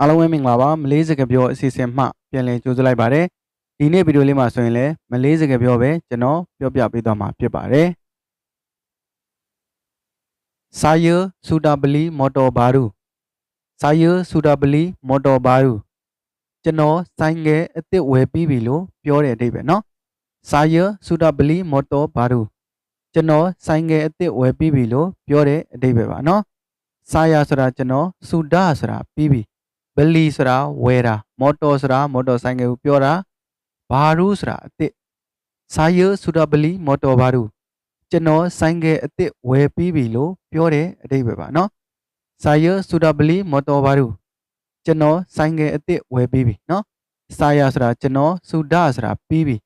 အားလုံးပဲမင်္ဂလာပါမလေးစကားပြောအစီအစဉ်မှပြန်လည်ကြိုဆိုလိုက်ပါတယ်ဒီနေ့ဗီဒီယိုလေးမှာဆိုရင်လည်းမလေးစကားပြောပဲကျွန်တော်ပြောပြပေးသွားမှာဖြစ်ပါတယ်စာယဆူတာပလီမော်တော်ဘာရူစာယဆူတာပလီမော်တော်ဘာရူကျွန်တော်ဆိုင်ငယ်အစ်စ်ဝယ်ပြီးပြီလို့ပြောတဲ့အဓိပ္ပာယ်နော်စာယဆူတာပလီမော်တော်ဘာရူကျွန်တော်ဆိုင်ငယ်အစ်စ်ဝယ်ပြီးပြီလို့ပြောတဲ့အဓိပ္ပာယ်ပါနော်စာယဆိုတာကျွန်တော်ဆူတာဆိုတာပြီးပြီ ဘလီဆိုတာဝယ်တာမော်တော်ဆိုတာမော်တော်ဆိုင်ကယ်ကိုပြောတာဘာရူးဆိုတာအစ်စ်စာယဆူတာဘလီမော်တော်ဘာရူးကျွန်တော်ဆိုင်ကယ်အစ်စ်ဝယ်ပြီးပြီလို့ပြောတဲ့အတိတ်ပဲပါနော်စာယဆူတာဘလီမော်တော်ဘာရူးကျွန်တော်ဆိုင်ကယ်အစ်စ်ဝယ်ပြီးပြီနော်စာယဆိုတာကျွန်တော်ဆူဒါဆိုတာပြီးပြီ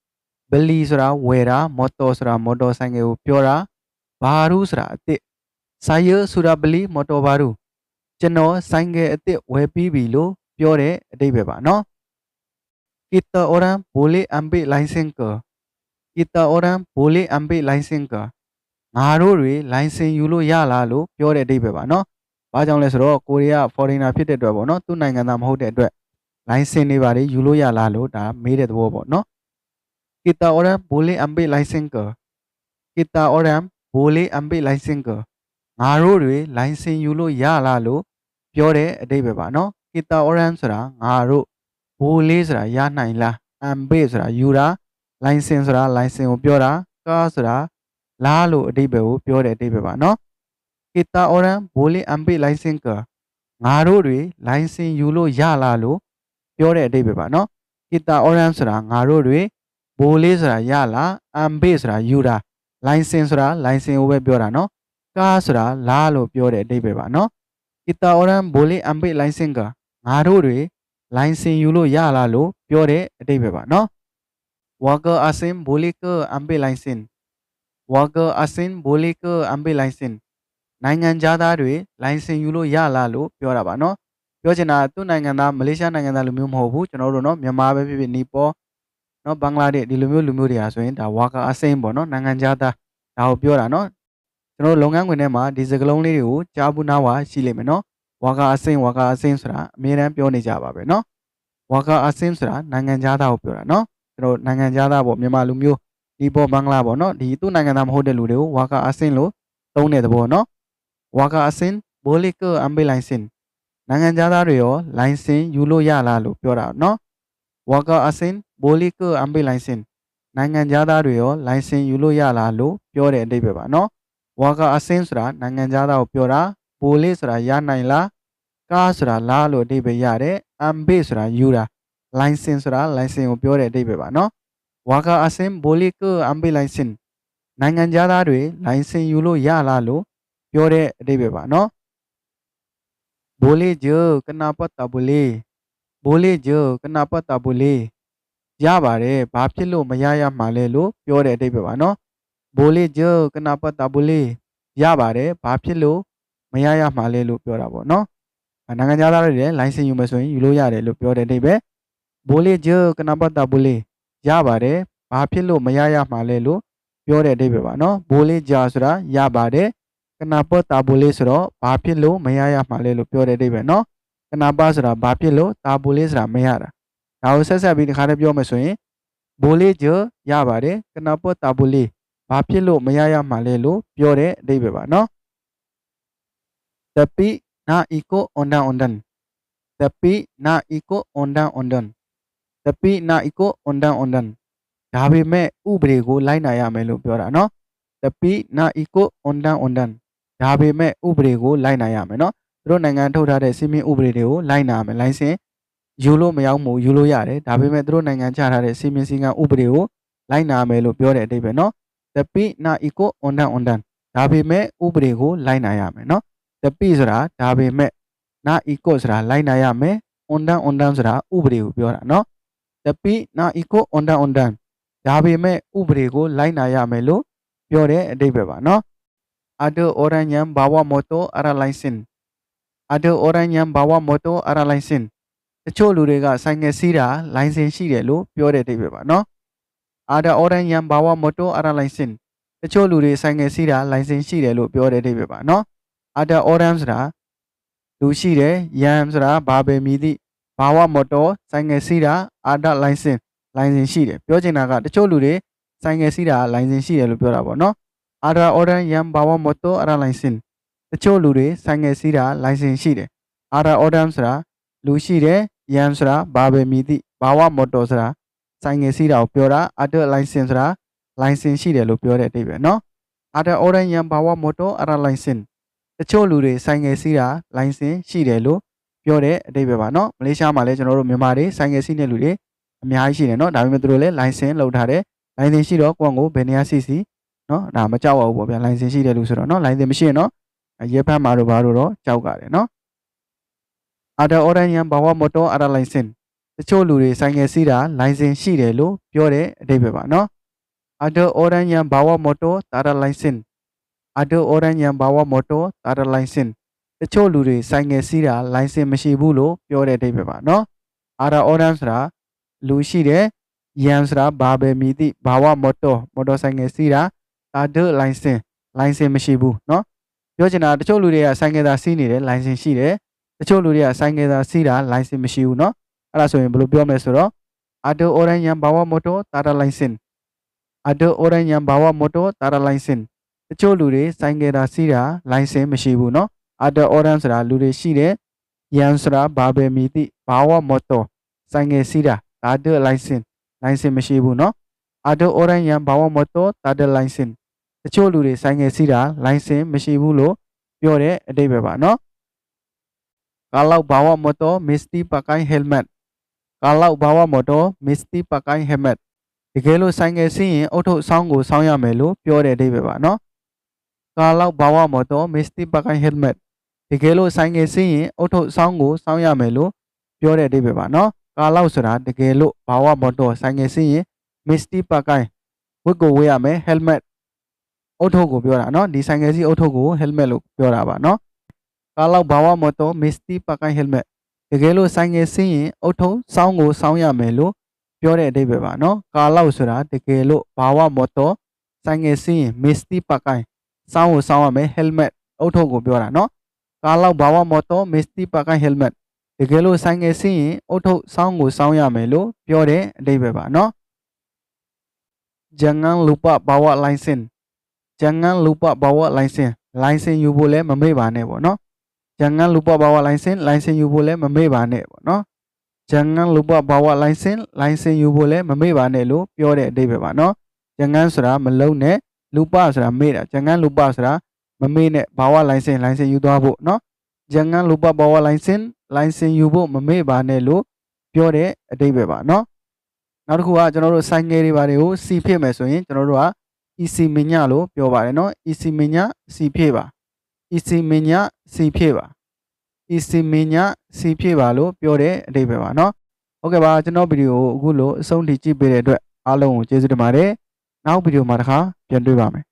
ဘလီဆိုတာဝယ်တာမော်တော်ဆိုတာမော်တော်ဆိုင်ကယ်ကိုပြောတာဘာရူးဆိုတာအစ်စ်စာယဆူတာဘလီမော်တော်ဘာရူး ကျွန်တော်ဆိုင်ကယ်အစ်စ်ဝယ်ပြီးပြီလို့ပြောတဲ့အတိတ်ပဲပါနော် Kita orang boleh ambil license ke Kita orang boleh ambil license ke ငါတို့တွေ license ယူလို့ရလားလို့ပြောတဲ့အတိတ်ပဲပါနော်။ဘာကြောင့်လဲဆိုတော့ကိုရီးယား foreigner ဖြစ်တဲ့အတွက်ပေါ့နော်။သူ့နိုင်ငံသားမဟုတ်တဲ့အတွက် license တွေပါလေယူလို့ရလားလို့ဒါမေးတဲ့သဘောပေါ့နော်။ Kita orang boleh ambil license ke Kita orang boleh ambil license ke ငါတို့တွေ license ယူလို့ရလားလို့ ပြောတဲ့အတိတ်ပဲပါနော်။ Kita orang ဆိုတာငါတို့ဘိုးလေးဆိုတာရနိုင်လား ambe ဆိုတာယူတာ license ဆိုတာ license ကိုပြောတာကားဆိုတာလားလို့အတိတ်ပဲကိုပြောတဲ့အတိတ်ပဲပါနော် Kita orang boleh ambil license ke ငါတို့တွေ license ယူလို့ရလားလို့ပြောတဲ့အတိတ်ပဲပါနော် Kita orang ဆိုတာငါတို့တွေဘိုးလေးဆိုတာရလား ambe ဆိုတာယူတာ license ဆိုတာ license ကိုပဲပြောတာနော်ကားဆိုတာလားလို့ပြောတဲ့အတိတ်ပဲပါနော် Kita orang boleh ambil license ke ငါတို့တွေ license ယူလို့ရလားလို့ပြောတဲ့အတိတ်ပဲပါနော် Worker asing boleh ke ambil license Worker asing boleh ke ambil license နိုင်ငံသားတွေ license ယူလို့ရလားလို့ပြောတာပါနော်ပြောချင်တာသူ့နိုင်ငံသားမလေးရှားနိုင်ငံသားလူမျိုးမဟုတ်ဘူးကျွန်တော်တို့နော်မြန်မာပဲဖြစ်ဖြစ်နီပေါ်နော်ဘင်္ဂလားဒေ့ရှ်ဒီလိုမျိုးလူမျိုးတွေဟာဆိုရင်ဒါ worker asing ပေါ့နော်နိုင်ငံသားဒါကိုပြောတာနော် ကျွန်တော်လုပ်ငန်းခွင်ထဲမှာဒီစကားလုံးလေးတွေကိုကြားဘူးနားဝါရှိလိမ့်မယ်နော်ဝါကာအစင်းဝါကာအစင်းဆိုတာအမြဲတမ်းပြောနေကြပါပဲနော်ဝါကာအစင်းဆိုတာနိုင်ငံသားသားကိုပြောတာနော်ကျွန်တော်နိုင်ငံသားပေါ့မြန်မာလူမျိုးဒီပေါ်ဘင်္ဂလားပေါ့နော်ဒီသူ့နိုင်ငံသားမဟုတ်တဲ့လူတွေကိုဝါကာအစင်းလို့သုံးတဲ့သဘောနော်ဝါကာအစင်းဘိုလီကအမ်ဘေလိုင်စင်နိုင်ငံသားတွေရောလိုင်စင်ယူလို့ရလားလို့ပြောတာနော်ဝါကာအစင်ဘိုလီကအမ်ဘေလိုင်စင်နိုင်ငံသားတွေရောလိုင်စင်ယူလို့ရလားလို့ပြောတဲ့အတိတ်ပဲပါနော် ဝါကာအစင်းဆိုတာနိုင်ငံသားကိုပြောတာဘိုလေးဆိုတာရနိုင်လားကားဆိုတာလားလို့အဓိပ္ပာယ်ရတယ်အမ်ဘေဆိုတာယူတာ license ဆိုတာ license ကိုပြောတဲ့အဓိပ္ပာယ်ပါနော်ဝါကာအစင်ဘိုလီကအမ်ဘေ license နိုင်ငံသားတွေ license ယူလို့ရလားလို့ပြောတဲ့အဓိပ္ပာယ်ပါနော်ဘိုလီဂျကနာပတ်တာဘိုလီဘိုလီဂျကနာပတ်တာဘိုလီရပါတယ်ဘာဖြစ်လို့မရရမှာလဲလို့ပြောတဲ့အဓိပ္ပာယ်ပါနော် ဘိုလီဂျကနာပတ်တာဘိုလီရပါတယ်ဘာဖြစ်လို့မရရမှာလဲလို့ပြောတာပေါ့နော်နိုင်ငံသားတွေလည်း license ယူမယ်ဆိုရင်ယူလို့ရတယ်လို့ပြောတဲ့အဓိပ္ပာယ်ဘိုးလေးဂျကနပတ်တာဘိုးလေးရပါတယ်ဘာဖြစ်လို့မရရမှာလဲလို့ပြောတဲ့အဓိပ္ပာယ်ပါနော်ဘိုးလေးဂျာဆိုတာရပါတယ်ကနပတ်တာဘိုးလေးဆိုတော့ဘာဖြစ်လို့မရရမှာလဲလို့ပြောတဲ့အဓိပ္ပာယ်နော်ကနပတ်ဆိုတာဘာဖြစ်လို့တာဘိုးလေးဆိုတာမရတာဒါကိုဆက်ဆက်ပြီးတခါတည်းပြောမယ်ဆိုရင်ဘိုးလေးဂျရပါတယ်ကနပတ်တာဘိုးလေး ဘာဖြစ်လို့မရရမှာလဲလို့ပြောတဲ့အဓိပ္ပာယ်ပါနော် tapi na iko ondang ondang tapi na iko ondang ondang tapi na iko ondang ondang ဒါပေမဲ့ဥပဒေကိုလိုက်နာရမယ်လို့ပြောတာနော် tapi na iko ondang ondang ဒါပေမဲ့ဥပဒေကိုလိုက်နာရမယ်နော်သူတို့နိုင်ငံထုတ်ထားတဲ့စီမင်းဥပဒေတွေကိုလိုက်နာရမယ်လိုင်စင်ယူလို့မရောက်မှုယူလို့ရတယ်ဒါပေမဲ့သူတို့နိုင်ငံချထားတဲ့စီမင်းစည်းကဥပဒေကိုလိုက်နာမယ်လို့ပြောတဲ့အဓိပ္ပာယ်နော် တပိနာဤကိုအွန်တန်အွန်တန်ဒါပေမဲ့ဥပဒေကိုလိုက်နာရမယ်နော်တပိဆိုတာဒါပေမဲ့နာဤကိုဆိုတာလိုက်နာရမယ်အွန်တန်အွန်တန်ဆိုတာဥပဒေကိုပြောတာနော်တပိနာဤကိုအွန်တန်အွန်တန်ဒါပေမဲ့ဥပဒေကိုလိုက်နာရမယ်လို့ပြောတဲ့အတိတ်ပဲပါနော်အဒိုအိုရန်ယမ်ဘာဝမိုတိုအရာလိုင်စင်အဒိုအိုရန်ယမ်ဘာဝမိုတိုအရာလိုင်စင်တချို့လူတွေကဆိုင်ငယ်စီးတာလိုင်စင်ရှိတယ်လို့ပြောတဲ့အတိတ်ပဲပါနော် Ada orang yang bawa motor ada license တချို့လူတွေဆိုင်ငယ်စီးတာ license ရှိတယ်လို့ပြောတဲ့အိဗယ်ပါနော် Ada orang ဆိုတာလူရှိတယ် yam ဆိုတာဘာပဲမည်သည့်ဘာဝမော်တော်ဆိုင်ငယ်စီးတာ Ada license license ရှိတယ်ပြောချင်တာကတချို့လူတွေဆိုင်ငယ်စီးတာ license ရှိတယ်လို့ပြောတာပေါ့နော် Ada orang yang bawa motor ada license တချို့လူတွေဆိုင်ငယ်စီးတာ license ရှိတယ် Ada orang ဆိုတာလူရှိတယ် yam ဆိုတာဘာပဲမည်သည့်ဘာဝမော်တော်ဆိုတာ ဆိုင်ငယ်စီးတာကိုပြောတာအာဒလိုင်စင်ဆိုတာလိုင်စင်ရှိတယ်လို့ပြောတဲ့အတိတ်ပဲနော်အာဒအော်ဒန်ယမ်ဘာဝမော်တော်အာဒလိုင်စင် တချို့လူတွေဆိုင်ငယ်စီးတာလိုင်စင်ရှိတယ်လို့ပြောတဲ့အတိတ်ပဲပါเนาะမလေးရှားမှာလည်းကျွန်တော်တို့မြန်မာတွေဆိုင်ငယ်စီးတဲ့လူတွေအများကြီးရှိတယ်เนาะဒါပေမဲ့သူတို့လည်းလိုင်စင်လောက်ထားတယ်လိုင်စင်ရှိတော့ကိုယ့်ကိုယ်ဘယ်နေရာစီစီเนาะဒါမကြောက်ပါဘူးပေါ့ဗျာလိုင်စင်ရှိတယ်လို့ဆိုတော့เนาะလိုင်စင်မရှိရင်เนาะရဲဖတ်မှာတော့ဘာလို့တော့ကြောက်ကြတယ်เนาะအာဒအော်ရန်ယန်ဘာဝမော် တချို့လူတွေဆိုင်ကယ်စီးတာလိုင်စင်ရှိတယ်လို့ပြောတဲ့အဓိပ္ပာယ်ပါနော် other orange and bawa motor tara license other orange and bawa motor tara license တချို့လူတွေဆိုင်ကယ်စီးတာလိုင်စင်မရှိဘူးလို့ပြောတဲ့အဓိပ္ပာယ်ပါနော် other orange ဆိုတာလူရှိတယ် yan ဆိုတာဘာပဲမည်သည့် bawa motor မော်တော်ဆိုင်ကယ်စီးတာ other license လိုင်စင်မရှိဘူးနော်ပြောချင်တာတချို့လူတွေကဆိုင်ကယ်သာစီးနေတယ်လိုင်စင်ရှိတယ်တချို့လူတွေကဆိုင်ကယ်သာစီးတာလိုင်စင်မရှိဘူးနော် အဲ့ဒါဆိုရင်ဘယ်လိုပြောမလဲဆိုတော့အဒိုအော်ရန်ယန်ဘာဝမော်တော်တာရလိုင်စင်အဒိုအော်ရန်ယန်ဘာဝမော်တော်တာရလိုင်စင် တချို့လူတွေဆိုင်ကယ်တာစီးတာလိုင်စင်မရှိဘူးเนาะ other order ဆိုတာလူတွေရှိတယ်ယန်ဆိုတာဘာပဲမည်သည့်ဘာဝမော်တော်ဆိုင်ကယ်စီးတာဒါဒလိုင်စင်လိုင်စင်မရှိဘူးเนาะ other order ယန်ဘာဝမော်တော်ဒါဒလိုင်စင်တချို့လူတွေဆိုင်ကယ်စီးတာလိုင်စင်မရှိဘူးလို့ပြောတဲ့အတိတ်ပဲပါเนาะ kalau bawa motor mesti pakai helmet ကာလောက်ဘာဝမော်တော်မစ္စတီပကိုင်းဟက်မက်တကယ်လို့ဆိုင်ငယ်စီးရင်အုတ်ထုတ်ဆောင်းကိုဆောင်းရမယ်လို့ပြောတဲ့အဓိပ္ပာယ်ပါနော်ကာလောက်ဘာဝမော်တော်မစ္စတီပကိုင်းဟက်မက်တကယ်လို့ဆိုင်ငယ်စီးရင်အုတ်ထုတ်ဆောင်းကိုဆောင်းရမယ်လို့ပြောတဲ့အဓိပ္ပာယ်ပါနော်ကာလောက်ဆိုတာတကယ်လို့ဘာဝမော်တော်ဆိုင်ငယ်စီးရင်မစ္စတီပကိုင်းဝတ်ကိုဝတ်ရမယ်ဟက်မက်အုတ်ထုတ်ကိုပြောတာနော်ဒီဆိုင်ငယ်စီးအုတ်ထုတ်ကိုဟက်မက်လို့ပြောတာပါနော်ကာလောက်ဘာဝမော်တော်မစ္စတီပကိုင်းဟက်မက် ယ်လို့ဆိုင်ငယ်စီးရင်အုတ်ထုပ်ဆောင်းကိုစောင်းရမယ်လို့ပြောတဲ့အဓိပ္ပာယ်ပါနော် kalau ဆိုတာတကယ်လို့ bawa motor ဆိုင်ငယ်စီးရင် mesti pakai စောင်းကိုစောင်းရမယ် helmet အုတ်ထုပ်ကိုပြောတာနော်ကားလောက်ဘာဝမော်တော်မစ္စတီပါကိုင် helmet တကယ်လို့ဆိုင်ငယ်စီးရင်အုတ်ထုပ်စောင်းကိုစောင်းရမယ်လို့ပြောတဲ့အဓိပ္ပာယ်ပါနော် jangan lupa bawa license jangan lupa bawa license license ယူဖို့လည်းမမေ့ပါနဲ့ပေါ့နော် ရန်ကန်လူပဘာဝလိုင်စင်လိုင်စင်ယူဖို့လည်းမမေ့ပါနဲ့ပေါ့နော်ရန်ကန်လူပဘာဝလိုင်စင်လိုင်စင်ယူဖို့လည်းမမေ့ပါနဲ့လို့ပြောတဲ့အဓိပ္ပာယ်ပါနော်ရန်ကန်ဆိုတာမလုံးနဲ့လူပဆိုတာမေ့တာရန်ကန်လူပဆိုတာမမေ့နဲ့ဘာဝလိုင်စင်လိုင်စင်ယူသွားဖို့နော်ရန်ကန်လူပဘာဝလိုင်စင်လိုင်စင်ယူဖို့မမေ့ပါနဲ့လို့ပြောတဲ့အဓိပ္ပာယ်ပါနော်နောက်တစ်ခုကကျွန်တော်တို့ဆိုင်ငယ်တွေဘာတွေကို C ဖြစ်မယ်ဆိုရင်ကျွန်တော်တို့က EC မညလို့ပြောပါတယ်နော် EC မည C ဖြစ်ပါ EC မညစီဖြစ်ပါ EC မညစီဖြစ်ပါလို့ပြောတဲ့အတိတ်ပဲပါเนาะဟုတ်ကဲ့ပါကျွန်တော်ဗီဒီယိုကိုအခုလိုအဆုံးထိကြည့်ပေးတဲ့အတွက်အားလုံးကိုကျေးဇူးတင်ပါတယ်နောက်ဗီဒီယိုမှာတစ်ခါပြန်တွေ့ပါမယ်